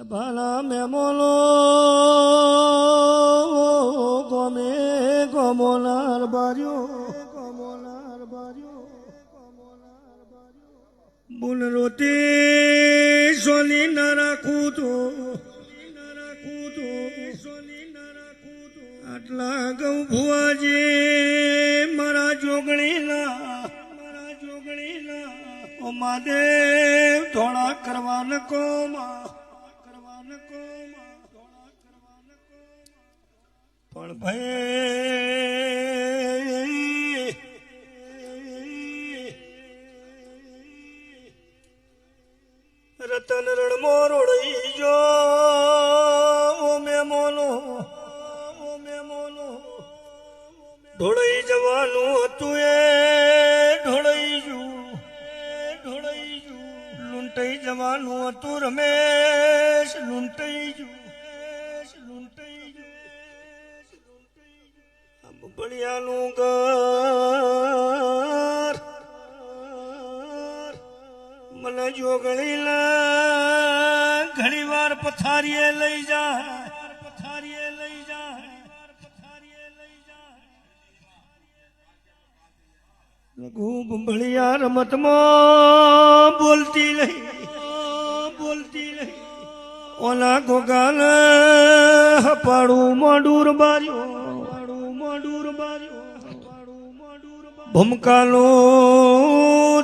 ભાલા મેમોલો, ગમે ગમોનાર બાર્યો ગમોનાર બાર્યો બોલ રોતે સોની ના રાખું તો, આટલા ગૌ ભુવાજી મારા જોગણીના મારા જોગણીના ઓ મહાદેવ થોડા કરવા કોમાં કોમા પણ રતન રણમો રોડઈ જો, ઓ મેમોનો ઓ મેમોનો. ઢોળઈ જવાનું હતું એ, ઢોળઈ જુ ઢોળઈ જુ. લૂંટાઈ જવાનું હતું રમેશ, લૂંટાઈ જુ. બળિયાનું ઘર. મને જોગણી ઘણી વાર પથારીએ લઈ જાય. પથારીએ લઈ જાય. પથારીએ લઈ જાય. ગુંબળિયા રમતમાં બોલતી નહીં બોલતી નહીં ઓલા ગોગાલ હપાડું મોડુર બાર્યો. મોડુર ભમકાલો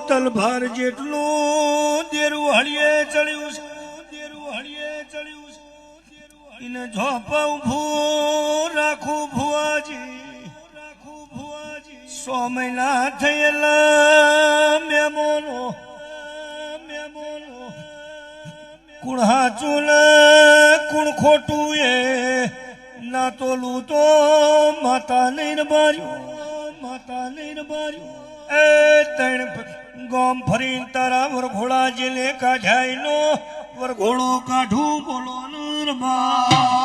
તલભાર જેટલું દેરું હળીએ ચડ્યું છે, દેરું હળીએ ચડ્યું છે. એને ઝોપા ભૂ, રાખું ભુવાજી. રાખું ભુવાજી સો મહિના થયેલા મેમોનો મેમોનો કુણ હાચું કુણ ખોટું એ ના તોલું તો માતા લઈને બાર્યું, માતા લઈને બાર્યું. એ તણ ગોમ ફરી તારા વરઘોડા જે લે કાઢાય નો વરઘોડું કાઢું બોલો નરબા